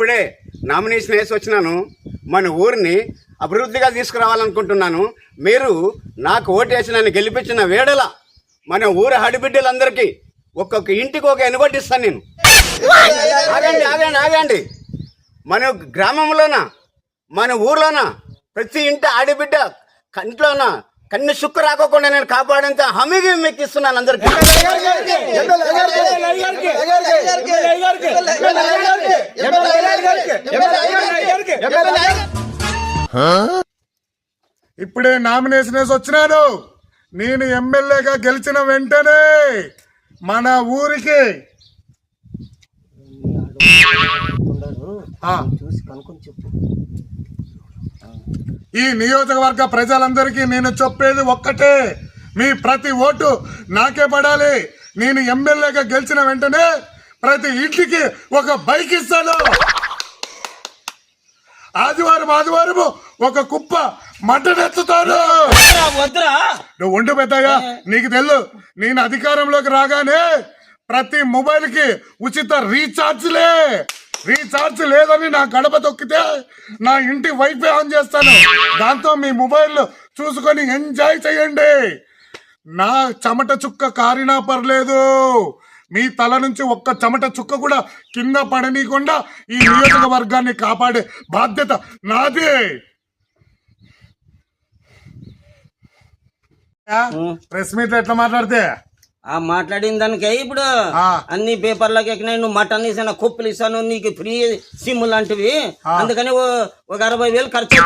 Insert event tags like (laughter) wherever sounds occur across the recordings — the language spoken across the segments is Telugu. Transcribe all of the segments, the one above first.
ఇప్పుడే నామినేషన్ వేసి వచ్చినాను. మన ఊరిని అభివృద్ధిగా తీసుకురావాలనుకుంటున్నాను. మీరు నాకు ఓటేసి నన్ను గెలిపించిన వేడల మన ఊరి హడిబిడ్డలందరికీ ఒక్కొక్క ఇంటికి ఒక ఎనుగొట్టిస్తాను నేను. ఆగండి ఆగండి ఆగండి. మన గ్రామంలోన మన ఊర్లోన ప్రతి ఇంటి ఆడిబిడ్డ కంట్లోన కన్ను సుక్కు రాకోకుండా నేను కాపాడేంత హామీగా మీకు ఇస్తున్నాను అందరికీ. ఇప్పుడే నామినేషన్ వేసి వచ్చినాను నేను ఎమ్మెల్యేగా గెలిచిన వెంటనే మన ఊరికి ఆ, చూసి కనుక్కొని చెప్పు. ఈ నియోజకవర్గ ప్రజలందరికీ నేను చెప్పేది ఒక్కటే. మీ ప్రతి ఓటు నాకే పడాలి. నేను ఎమ్మెల్యేగా గెలిచిన వెంటనే ప్రతి ఇంటికి ఒక బైక్ ఇస్తాను. ఆదివారం ఆదివారం ఒక కుప్ప మటన్ ఎత్తుతాను. వద్దురా నువ్వు ఉండు పెద్దయ్యా నీకు తెలు నేను అధికారంలోకి రాగానే ప్రతి మొబైల్కి ఉచిత రీఛార్జ్లే. రీఛార్జ్ లేదని నా గడప తొక్కితే నా ఇంటి వైఫై ఆన్ చేస్తాను. దాంతో మీ మొబైల్ చూసుకొని ఎంజాయ్ చేయండి. నా చెమట చుక్క కారినా పర్లేదు. మీ తల నుంచి ఒక్క చెమట చుక్క కూడా కింద పడనీయకుండా ఈ నియోజకవర్గాన్ని కాపాడే బాధ్యత నాదే. ప్రెస్ మీట్ ఎట్లా మాట్లాడితే? ఆ మాట్లాడిన దానికే ఇప్పుడు. అన్ని పేపర్లకు ఎక్కినాయి నువ్వు మటన్ ఇస్తాను కుప్పలు ఇస్తాను నీకు ఫ్రీ సిమ్ లాంటివి. అందుకని ఒక అరవై వేలు ఖర్చు.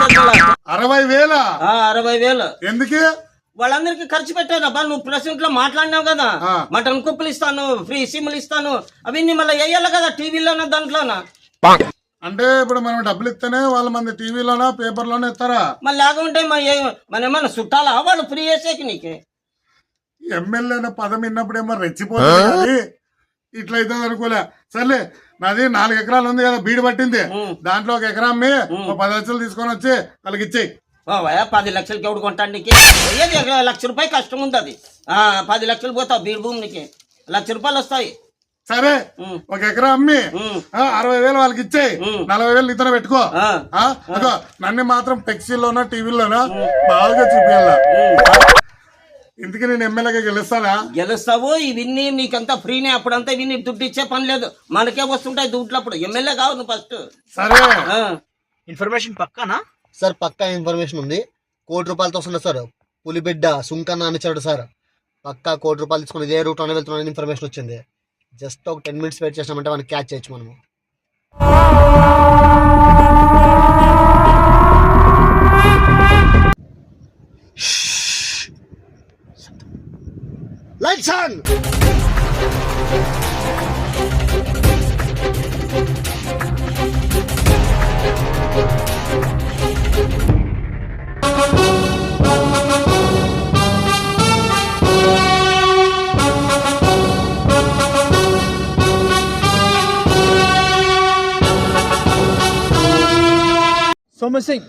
అరవై వేల? అరవై వేలు. ఎందుకు? వాళ్ళందరికీ ఖర్చు పెట్టాను అబ్బా నువ్వు ప్రెసిడెంట్లో మాట్లాడినావు కదా. మటన్ కుప్పలు ఇస్తాను ఫ్రీ సిమ్లు ఇస్తాను అవన్నీ మళ్ళీ వేయాలి కదా టీవీలోన దాంట్లోన? అంటే ఇప్పుడు మనం డబ్బులు ఇస్తేనే వాళ్ళ మంది టీవీలోనో పేపర్లోనో ఇస్తారా? మళ్ళీ మన ఏ- మన ఏమన్నా చుట్టాలా? వాళ్ళు ఫ్రీ చేసేకి నీకు. ఎమ్మెల్యే పదం విన్నప్పుడేమో రెచ్చిపోతుంది కానీ ఇట్లయితే అనుకోలే. సర్లే నాది నాలుగు ఎకరాలు ఉంది కదా బీడు పట్టింది. దాంట్లో ఒక ఎకరా అమ్మి ఒక పది లక్షలు తీసుకొని వచ్చి వాళ్ళకి ఇచ్చేయి. పది లక్షలకి ఎవడు కొంటాడు నీకు? ఏది లక్ష రూపాయి కష్టం ఉంది అది. ఆ, పది లక్షలు పోతావు బీడు భూమి నీకు. లక్ష రూపాయలు వస్తాయి. సరే. ఒక ఎకరా అమ్మి. అరవై వేలు వాళ్ళకి ఇచ్చేయి. నలభై వేలు ఇతర పెట్టుకో. అదో నన్ను మాత్రం టెక్సీలోనా టీవీలోనా బాగా చూపించాల ఇందుకే నేను ఎమ్మెల్యేగా గెలుస్తానా? గెలుస్తావు ఇవన్నీ నీకంతా ఫ్రీనే అప్పుడంతా ఇవన్నీ దుడ్డు ఇచ్చే పని లేదు. మనకే వస్తుంటాయి దుడ్లు అప్పుడు. ఎమ్మెల్యే కావు నువ్వు ఫస్ట్ సరే. ఇన్ఫర్మేషన్ పక్కానా? సార్ పక్కా ఇన్ఫర్మేషన్ ఉంది. కోటి రూపాయలతో వస్తుంది సార్. పులిబిడ్డ సుంకన్న అనిచాడు సార్. పక్కా కోటి రూపాయలు తీసుకుని ఇదే రూట్ అని వెళ్తున్నా ఇన్ఫర్మేషన్ వచ్చింది. జస్ట్ ఒక టెన్ మినిట్స్ వెయిట్ చేసినామంటే మనకి క్యాచ్ చేయొచ్చు మనము. election. सोम सिंग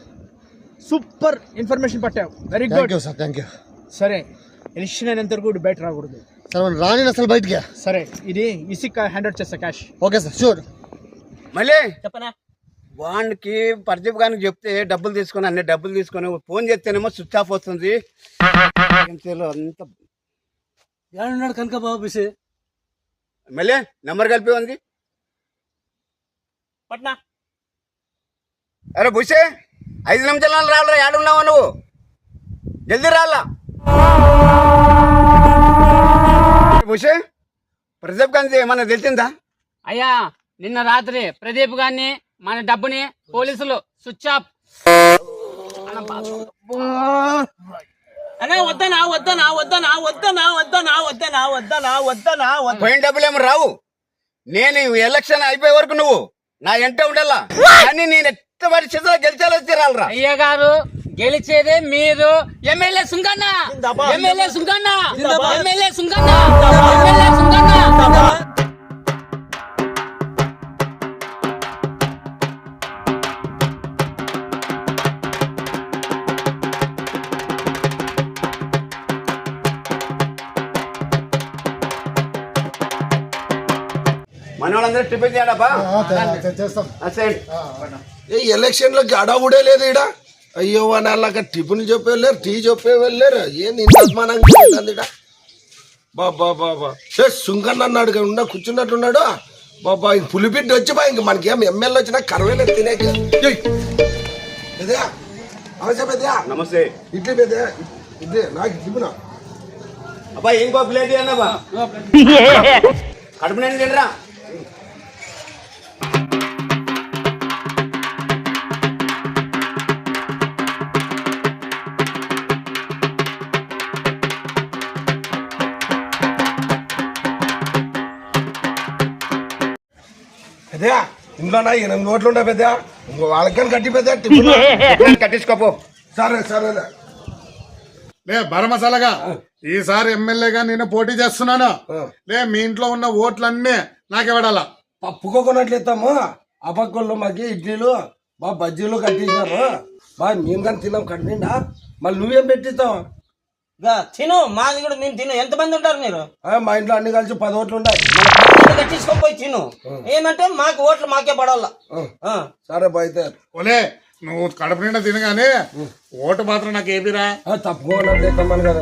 सूपर इनफर्मेशन पटा very good thank you sir thank you sir election అయినంత వరకు బయట రాకూడదు. సార్ మనం రాని అసలు బయటికి. సరే ఇది ఈసీకి హ్యాండ్ అవుట్ చేస్తా క్యాష్. Okay sir sure. మళ్ళీ? చెప్పనా? వానికి ప్రదీప్ గారికి చెప్తే డబ్బులు తీసుకొని అన్ని డబ్బులు తీసుకొని ఫోన్ చేస్తేనేమో స్విచ్ ఆఫ్ వస్తుంది. అంత ఏడున్నాడు కనుక బాబు బిసి. మళ్ళీ నెంబర్ కలిపి ఉంది. పట్నా? అరే బుషే ఐదు నిమిషాలు రాలరా ఏడున్నావా నువ్వు? జల్దీ రాలా ప్రదీప్ గాంధీ ఏమన్నా తెలిసిందా? అయ్యా నిన్న రాత్రి ప్రదీప్ గారిని మన డబ్బుని పోలీసులు స్విచ్ ఆఫ్. అనే వద్దనా వద్దనా వద్దనా వద్దనా వద్దనా వద్దనా వద్దనా వద్దనా వద్దనా పోయిన డబ్బులు ఏమి రావు. నేను ఈ ఎలక్షన్ అయిపోయే వరకు నువ్వు నా ఎంట ఉండాలా? కానీ నేను ఎట్టబడి చేతిలో గెలిచాలో తీరాలరా. అయ్య గారు గెలిచేదే మీరు. MLA Sunganna. MLA Sunganna. MLA Sunganna. MLA Sunganna. ఎలక్షన్లో గడా కూడా లేదు ఇడా అయ్యో వాళ్ళకి టిఫిన్ చెప్పే వెళ్ళారు టీ చెప్పే వెళ్ళారు ఏంది ఇంత అభిమానంగా ఉంటుంది ఈడ బాబా బాబా ఏ సుంకన్న అన్నాడు ఉన్నా కూర్చున్నట్టున్నాడు? బాబా ఇంక పులిబిడ్డ వచ్చి బా ఇంక మనకి ఏం ఎమ్మెల్యే వచ్చినా కరవేలేదు తినేకి అవసరం పెద్దయా నమస్తే. ఇడ్లీ పెద్దయా ఇడ్లీ నాకు ఇడ్లీ అబ్బా ఇంకో ప్లేట్ అన్నబ్బా (laughs) కడుపు నిండి తినరా? పెద్దయా ఇంట్లోనా ఎనిమిది నోట్లు ఉంటాయి పెద్దయా ఇంకో వాళ్ళకని కట్టి టిఫిన్. (laughs) కట్టించుకోపో. సరే సరేలే లే బరమసాలగా ఈసారి ఎమ్మెల్యేగా నేను పోటీ చేస్తున్నాను. లే మీ ఇంట్లో ఉన్న ఓట్లన్నీ నాకివ్వడాలా పప్పుకోకొనట్లు ఇస్తాము. ఆ పక్కల్లో మాకి ఇడ్లీలు బా బజ్జీలు కట్టించినారు బా మేము కానీ తిన్నాం కట్టిండా? మళ్ళీ నువ్వేం పెట్టిస్తావు? తిను మాది కూడా మేము తిను. ఎంతమంది ఉంటారు మీరు? ఆ, మా ఇంట్లో అన్ని కలిసి పది ఓట్లు ఉన్నాయి. మన పక్కన కట్టించుకోపోయి తిను. ఏమంటే మాకు ఓట్లు మాకే పడాల ఆ. సరే అయితే. ఓలే నువ్వు కడుపు నిండా తినగానే ఓటు మాత్రం నాకు ఏమిరా ఇస్తామని కదా.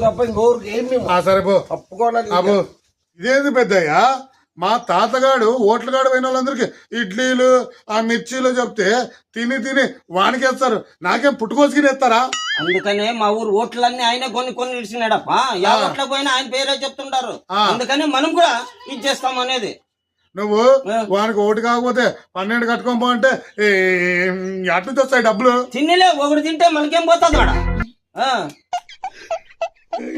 తప్ప ఇంకోరికి ఏం మేము? ఆ సరే పో. తప్పుకోనట్లు అబ్బో ఇదేంది పెద్దయ్యా? మా తాతగాడు ఓట్లగాడు పోయిన వాళ్ళందరికి ఇడ్లీలు ఆ మిర్చీలు చెప్తే తిని తిని వానికేస్తారు. నాకేం పుట్టుకోసుకుని ఎత్తారా అందుకనే మా ఊరు ఓట్లన్నీ ఆయన కొన్ని కొన్ని ఇడిచినాడప్ప. యా ఓట్లకు పోయినా ఆయన పేరే చెప్తుంటారు. అందుకని మనం కూడా ఇది చేస్తాం అనేది. నువ్వు వానికి ఓటు కాకపోతే పన్నెండు కట్టుకొని పో అంటే అటు నుంచి వస్తాయి డబ్బులు? తిన్నలే ఒకటి తింటే మనకేం పోతుంది ఆడ ఆ.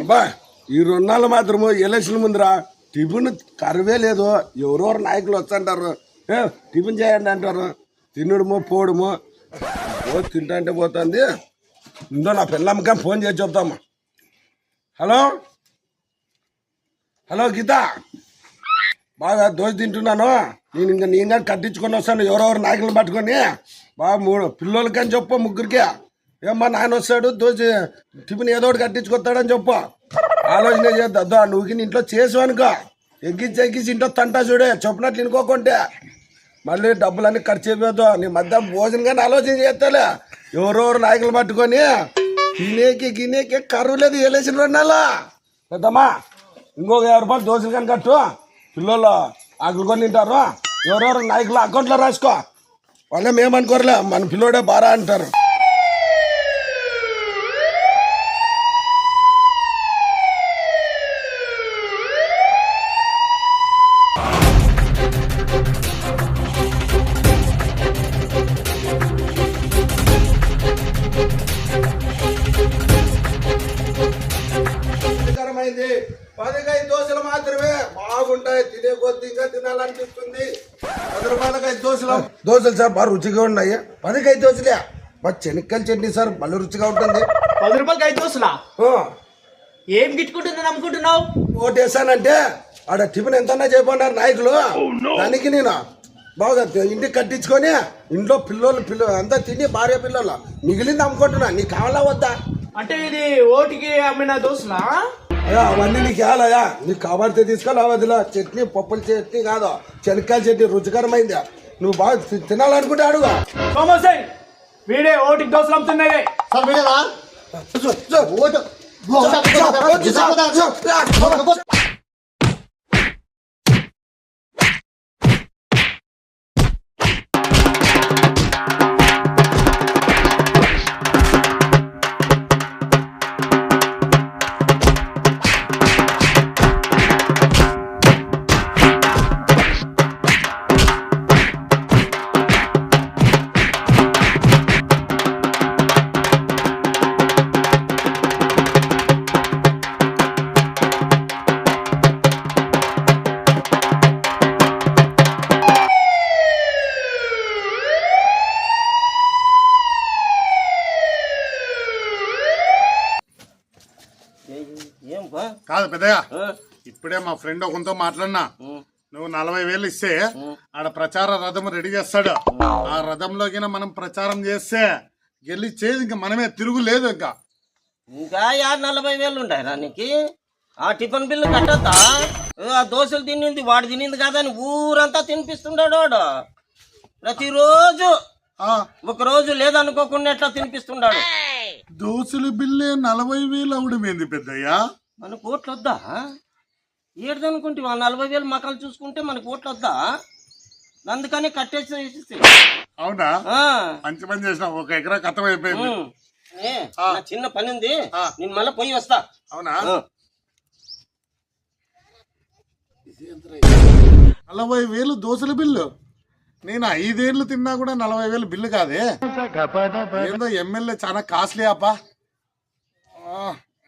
అబ్బా ఈ రెండు నాళ్ళు మాత్రము ఎలక్షన్ ముందురా టిఫిన్ కరువే లేదు. ఎవరెవరు నాయకులు వస్తుంటారు టిఫిన్ చేయండి అంటారు. తినడము పోవడము పోయి తింటా పోతుంది. ఇందో నా పిల్లమ్మకా ఫోన్ చేసి చెప్తాము హలో? హలో గీత? బాగా దోశ తింటున్నాను. నేను ఇంకా నేను కానీ కట్టించుకొని వస్తాను. ఎవరెవరు నాయకులు పట్టుకొని. బాగా మూడు పిల్లలకని చెప్పు ముగ్గురికి. ఏమ్మా నాయన వస్తాడు. దోశ టిఫిన్ ఏదో ఒకటి కట్టించుకొస్తాడని చెప్పు. ఆలోచన చేద్దా. నువ్వు ఇంట్లో చేసావనుకో. అనుకో ఎగ్గించి ఎగ్గించి ఇంట్లో తంటా చూడే. చెప్పినట్లు ఇనుకోకుంటే. మళ్ళీ డబ్బులన్నీ ఖర్చు అయిపోతావు. నీ మధ్య భోజనం కానీ ఆలోచన చేస్తాలే. ఎవరెవరు నాయకులు పట్టుకొని గినేకి గినేకి కరువు లేదు వేలేసిన రెండాలా పెద్దమ్మా ఇంకొక యాభై రూపాయలు దోశలు కానీ కట్టు. పిల్లలు ఆకులు కొని తింటారు. ఎవరెవరు నాయకులు అకౌంట్లో రాసుకో. వాళ్ళే మేమనుకోరలే మన పిల్లోడే బారా అంటారు. తినే కొద్ది ఇంకా తినాలనిపిస్తుంది. పది రూపాయలకి ఐదు దోశలు దోశలు సార్ బాగా రుచిగా ఉన్నాయి. పదికైదు దోశలే. మా చెనక్కాయల చట్నీ సార్ భలే రుచిగా ఉంటుంది. పది రూపాయలకి ఐదు దోశలా ఏం గిట్టుకుంటుంది నమ్ముకుంటున్నావు? ఓటేసానంటే ఆడ టిఫిన్ ఎంతన్నా చేయమన్నారు నాయకులు. దానికి నేను బాగా ఇంటికి కట్టించుకొని ఇంట్లో పిల్లలు పిల్లలు అంతా తిని భార్య పిల్లలు మిగిలింది అమ్ముకుంటున్నా. నీకు కావాలా వద్దా? అంటే ఇది ఓటికి అమ్మిన దోశలా? అయ్యా అవన్నీ నీకు ఇవ్వాలయ్యా. నీకు కావాలితే తీసుకోవాలి వదిలా చట్నీ పప్పుల చట్నీ కాదు. శనక్కాయల చట్నీ రుచికరమైంది. నువ్వు బాగా తి- తినాలనుకుంటే అడుగు. సోమసై వీడే ఓటికి దోశలు సార్ చూ. ఓటు. ఏం బా? కాదు పెద్దయ్య ఆ. ఇప్పుడే మా ఫ్రెండ్ ఒకరితో మాట్లాడినా. నువ్వు నలభై వేలు ఇస్తే ఆడ ప్రచార రథం రెడీ చేస్తాడు. ఆ రథంలోకి మనం ప్రచారం చేస్తే గెలిచేది ఇంకా మనమే తిరుగు లేదు ఇంకా. ఇంకా యా నలభై వేలు ఉంటాయి రా నీకు? ఆ టిఫిన్ బిల్లు కట్టద్దా? ఆ దోశలు తినింది వాడు తినింది కాదని ఊరంతా తినిపిస్తున్నాడు వాడు. ప్రతిరోజు ఆ, ఒక రోజు లేదనుకోకుండా ఎట్లా తినిపిస్తున్నాడు దోసుల బిల్లే నలభై వేలు అవడమేంది పెద్దయ్యా? మనకు ఓట్లు వద్దా ఏడదనుకుంటే ఆ నలభై వేలు మకాలు చూసుకుంటే మనకు ఓట్లు వద్దా అందుకని కట్టేసి అవునా? ఆ, మంచి పని చేసినావు. ఒక ఎకరా కథం అయిపోయింది. ఉమ్. ఏ, నా చిన్న పని ఉంది నేను మళ్ళీ పోయి వస్తా. అవునా? ఆ. నలభై వేలు దోశల బిల్లు. నేను ఐదేళ్ళు తిన్నా కూడా నలభై వేలు బిల్లు కాదే. ఏందో ఎమ్మెల్యే చాలా కాస్ట్లీ అప్ప ఆ,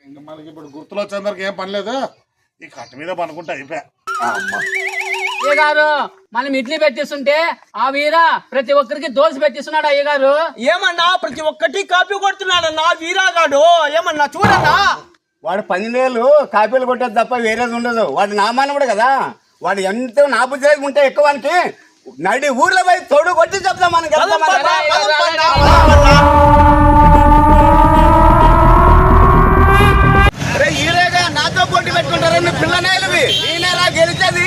ఇంక మనకి ఇప్పుడు గుర్తులో వచ్చేందరికి ఏం పని లేదు. ఈ కట్ట మీద పనుకుంటా అయిపోయా. అమ్మ. అయ్య గారు మనం ఇడ్లీ పెట్టిస్తుంటే ఆ వీర ప్రతి ఒక్కరికి దోశ పెట్టిస్తున్నాడు అయ్య గారు ఏమన్నా ప్రతి ఒక్కటి కాపీ కొడుతున్నాడన్నా వీరాగాడు ఏమన్నా చూడన్నా వాడు పదివేలు కాపీలు కొట్టేది తప్ప వేరేది ఉండదు. వాడు నా మానవుడు కదా. వాడు ఎంత నా బుద్ధి ఉంటే ఎక్కువానికి నడి ఊర్లో పోయి తోడు కొట్టి చెప్తాం మనకి ఈరేగా నాతో పోటీ పెట్టుకుంటారని పిల్లనాయలవి. నేనేరా గెలిచేది?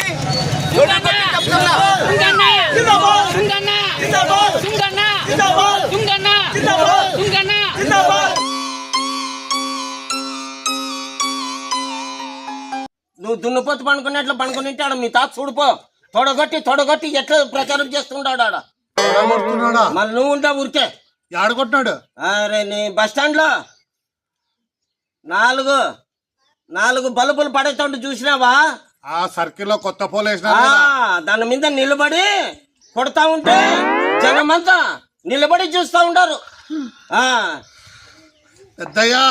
నువ్వు దున్నపోతు పండుకున్నట్లు పండుకుని మీ తాత చూడిపో తొడగొట్టి తొడగొట్టి ఎట్లా ప్రచారం చేస్తుంటాడు ఆడ? కొడుతున్నాడా నువ్వు ఉంటావు ఊరికే? ఆడుకుంటున్నాడు అరే నీ బస్ స్టాండ్లో నాలుగు నాలుగు బల్బులు పడేస్తుంటే చూసినావా? ఆ సర్కిల్లో కొత్త పోలు. దాని మీద నిలబడి కొడతా ఉంటే జనమంతా నిలబడి చూస్తా ఉంటారు ఆ, పెద్దయ్యా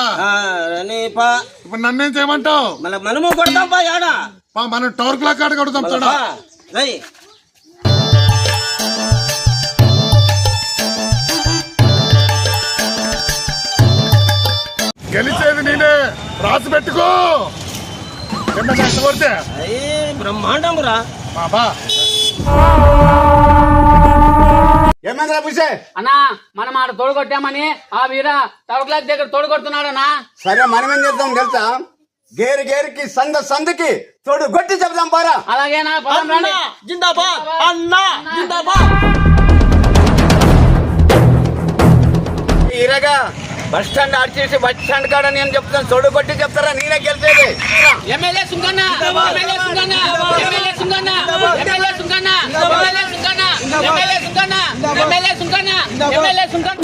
ఇప్పుడు నన్నేం చేయమంటావు? మళ్ళీ మనము కొడతాం పా యాడ. మనం టవర్ క్లాక్ ఆడ కొడతాం చూడ. రేయ్. గెలిచేది నేనే. రాసి పెట్టుకో. కొడితే? బ్రహ్మాండం రా బాబా. ఏమైందిరా పుషే అన్నా మనం ఆడ తోడు కొట్టామని ఆ వీర తవక్లాక్ దగ్గర తోడు కొడుతున్నాడన్నా. సరే మనం ఏం చేద్దాం తెలుసా? గేరు గేరుకి సంద సందుకి తోడు కొట్టి చెప్దాం పారా. అలాగేనా పొలం రండి. జిందాబాద్ అన్నా జిందాబాద్. ఈరగా బస్ స్టాండ్ ఆడిచేసి బస్ స్టాండ్ కాడ నేను చెప్తాను. తోడు కొట్టి చెప్తారా? నేనే గెలిచేది. MLA Sunganna MLA Sunganna MLA Sunganna MLA Sunganna MLA Sunganna MLA Sunganna MLA Sunganna MLA Sunganna.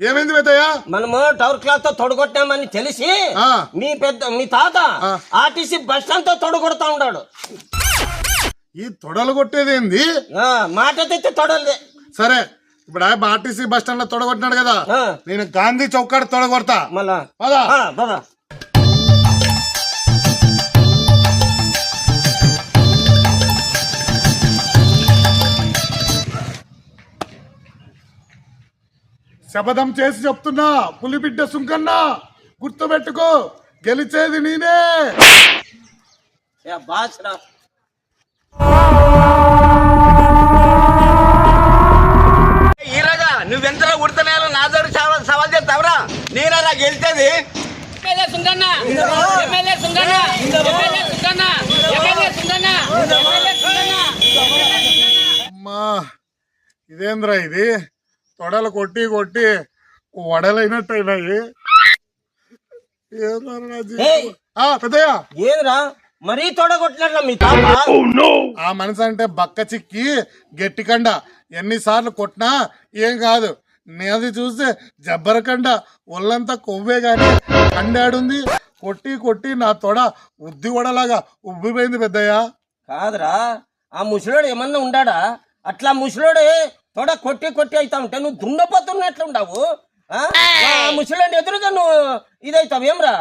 ఏమైంది పెద్దయ్యా మనము టవర్ క్లాత్తో తొడగొట్టామని తెలిసి ఆ. మీ పెద్ద మీ తాత. ఆర్టీసీ బస్ స్టాండ్తో తొడగొడతా ఉన్నాడు ఈ తొడలు కొట్టేది ఏంది ఆ, మాట తెచ్చి తొడలే. సరే ఇప్పుడు ఆర్టీసీ బస్ స్టాండ్లో తొడగొట్టినాడు కదా. నేను గాంధీ చౌకాడ తొడగొడతా. మళ్ళా. పదా. శపథం చేసి చెప్తున్నా పులిబిడ్డ సుంకన్న గుర్తుపెట్టుకో గెలిచేది నేనే. ఏ, బాస్రా ఈరగా నువ్వెంతలో ఉడతనేలో నా దగ్గర సవాల్ సవాల్ చేస్తావురా? నేనేరా గెలిచేది? MLA Sunganna MLA Sunganna MLA Sunganna MLA Sunganna MLA Sunganna అమ్మా ఇదేంద్రా ఇది? తొడలు కొట్టి కొట్టి వడలైనట్టు అయినాయి పెద్దయ్య! ఏంద్రా? మరీ తొడగొట్టినట్ల మీ తాత? ఆ మనిషి అంటే బక్క చిక్కి గట్టి కండ. ఎన్నిసార్లు కొట్టినా ఏం కాదు. నేది చూస్తే జబ్బర కండ. ఒళ్ళంతా కొవ్వే గాని కండాడుంది. కొట్టి కొట్టి నా తొడ ఉద్ది వడలాగా ఉబ్బిపోయింది పెద్దయ్య. కాదురా ఆ ముసలోడు ఏమన్నా ఉండాడా? అట్లా ముసలోడే తొడ కొట్టి కొట్టి అవుతా ఉంటే. నువ్వు దున్నపోతున్నట్లు ఉండవు. ఆ? ఆ ముసలోని ఎదురుగా నువ్వు ఇదైతావు ఏమ్రా?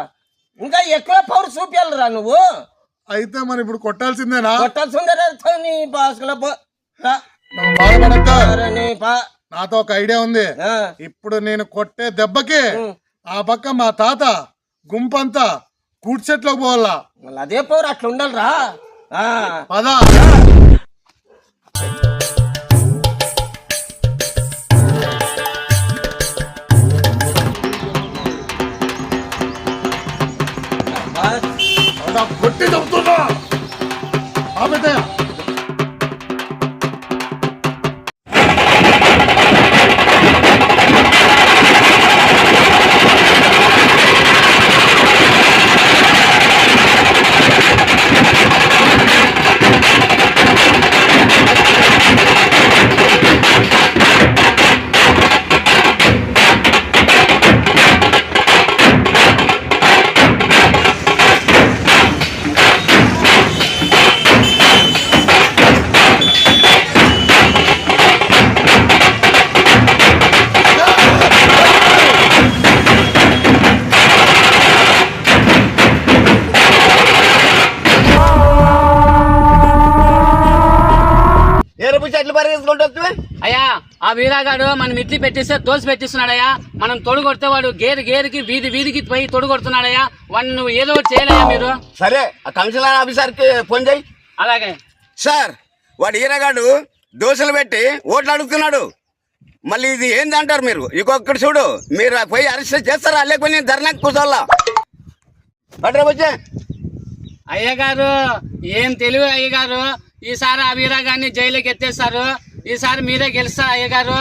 ఇంకా ఎక్కువ పవర్ చూపించాలరా నువ్వు. అయితే మరి ఇప్పుడు కొట్టాల్సిందేనా? కొట్టాల్సిందే నీ బాసుల నువ్వు బాధపడద్దు నీ పా. నాతో ఒక ఐడియా ఉంది. ఆ, ఇప్పుడు నేను కొట్టే దెబ్బకి ఆ పక్క మా తాత గుంపంతా కూడ్చెట్లోకి పోవాలా. మళ్ళీ అదే పవర్ అట్లా ఉండాలిరా. ఆ, పద. కొట్టి చెప్తున్నా ఆమెదయ్యా వీరాగాడు మనం ఇడ్లీ పెట్టిస్తే దోశ పెట్టిస్తున్నాడయ్యా. మనం తొడు కొడితే వాడు గేరు గేరుకి వీధి వీధికి పోయి తొడు కొడుతున్నాడయ్యా వాడిని నువ్వు ఏదో ఒకటి చేయాలయ్యా మీరు? సరే ఆ కమిషనర్ ఆఫీసర్కి ఫోన్ చేయి. అలాగే. సార్ వాడు ఈరగాడు దోశలు పెట్టి ఓట్లు అడుగుతున్నాడు. మళ్ళీ ఇది ఏంది అంటారు మీరు? ఇంకొకటి చూడు మీరు పోయి అరెస్ట్ చేస్తారా? లేకపోతే నేను ధర్నాకి కూర్చోవాలా పట్రా వచ్చే. అయ్యగారు ఏం తెలివి అయ్యగారు. ఈసారి ఆ వీరాగాన్ని జైలుకి ఎత్తేస్తారు. ఈసారి మీరే గెలుస్తారు అయ్యగారు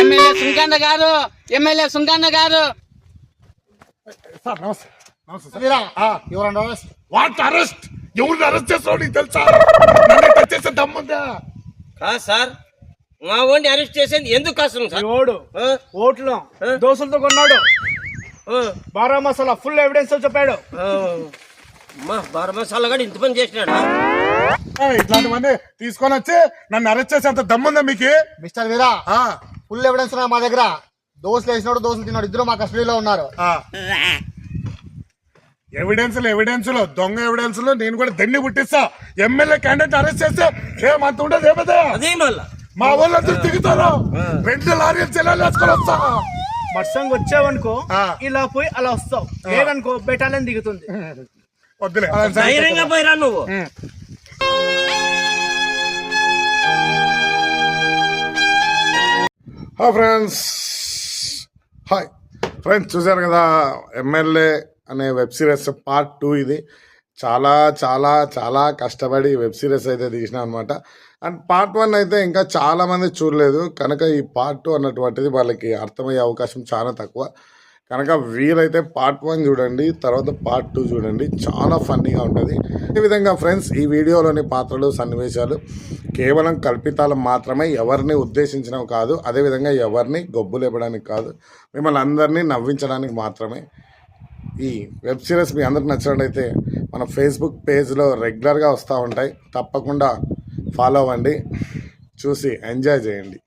ఎమ్మెల్యే సుంకన్న గారు ఎమ్మెల్యే సుంకన్న గారు. సార్ నమస్తే. నమస్తే సార్. వీరా ఎవరన్నా వాట్ అరెస్ట్? ఎవరిని అరెస్ట్ చేస్తావు నీకు తెలుసా? నన్ను టచ్ చేసే దమ్ముందా? కాదు సార్? మా అరెస్ట్ చేసేది ఎందుకు కష్టం సార్? ఓడు? ఓట్లు దోశలతో కొన్నాడు. బారా మసాలా ఫుల్ ఎవిడెన్స్తో చెప్పాడు. బార మసాలా కూడా ఇంత పని చేసినాడా? ఇట్లాంటివన్నీ తీసుకొని వచ్చి నన్ను అరెస్ట్ చేసేంత దమ్ముందా మీకు? మిస్టర్ వీరా ఆ, ఫుల్ ఎవిడెన్స్ మా దగ్గర. దోశలు వేసినాడు దోశలు తిన్నాడు. ఇద్దరు మా కస్టడీలో ఉన్నారు. ఆ. ఎవిడెన్స్లు ఎవిడెన్స్లు దొంగ ఎవిడెన్స్లు నేను కూడా దండి పుట్టిస్తా. ఎమ్మెల్యే క్యాండిడేట్ అరెస్ట్ చేస్తే ఏమంత ఉండదు ఏమదా మా వాళ్ళందరూ దిగుతారు. రెండు లారీలు చెల్లెలు వేసుకొని వస్తా. మత్సంగా వచ్చావనుకో. ఇలా పోయి అలా వస్తావు. లేదనుకో బెటాలియన్ దిగుతుంది. వద్దులే ధైర్యంగా పోయిరా నువ్వు. హాయ్ ఫ్రెండ్స్ హాయ్ ఫ్రెండ్స్ చూసారు కదా ఎమ్మెల్యే అనే వెబ్ సిరీస్ పార్ట్ టూ ఇది. చాలా చాలా చాలా కష్టపడి వెబ్ సిరీస్ అయితే తీసిన అనమాట అండ్ పార్ట్ వన్ అయితే ఇంకా చాలామంది చూడలేదు. కనుక ఈ పార్ట్ టూ అన్నటువంటిది వాళ్ళకి అర్థమయ్యే అవకాశం చాలా తక్కువ. కనుక వీలైతే పార్ట్ వన్ చూడండి తర్వాత పార్ట్ టూ చూడండి చాలా ఫన్నీగా ఉంటుంది. ఈ విధంగా ఫ్రెండ్స్ ఈ వీడియోలోని పాత్రలు సన్నివేశాలు కేవలం కల్పితాలు మాత్రమే ఎవరిని ఉద్దేశించినవి కాదు అదేవిధంగా ఎవరిని గొబ్బులు ఇవ్వడానికి కాదు మిమ్మల్ని అందరినీ నవ్వించడానికి మాత్రమే. ఈ వెబ్ సిరీస్ మీ అందరికి నచ్చినట్లయితే మన ఫేస్బుక్ పేజ్లో రెగ్యులర్గా వస్తూ ఉంటాయి. తప్పకుండా ఫాలో అవ్వండి. చూసి ఎంజాయ్ చేయండి.